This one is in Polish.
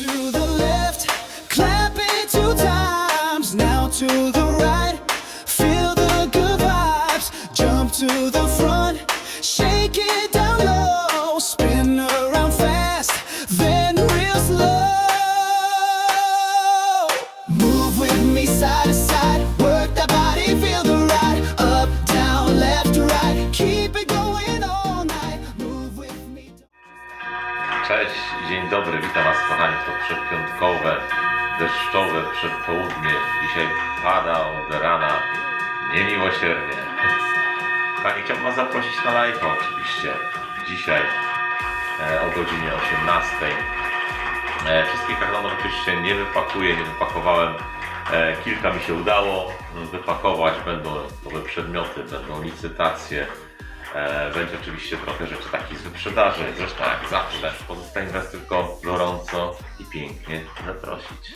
to the left, clap it two times. Now to the right, feel the good vibes. Jump to the front, shake it down Cześć, dzień dobry, witam Was kochani, to przedpiątkowe, deszczowe przedpołudnie. Dzisiaj pada od rana niemiłosiernie. Kochani, chciałbym Was zaprosić na live oczywiście. Dzisiaj e, o godzinie 18. E, wszystkich kartonów oczywiście nie wypakuję, nie wypakowałem. E, kilka mi się udało wypakować, będą nowe przedmioty, będą licytacje. E, będzie oczywiście trochę rzeczy takich z wyprzedaży, zresztą jak zawsze. Pozostaje Was tylko gorąco i pięknie zaprosić.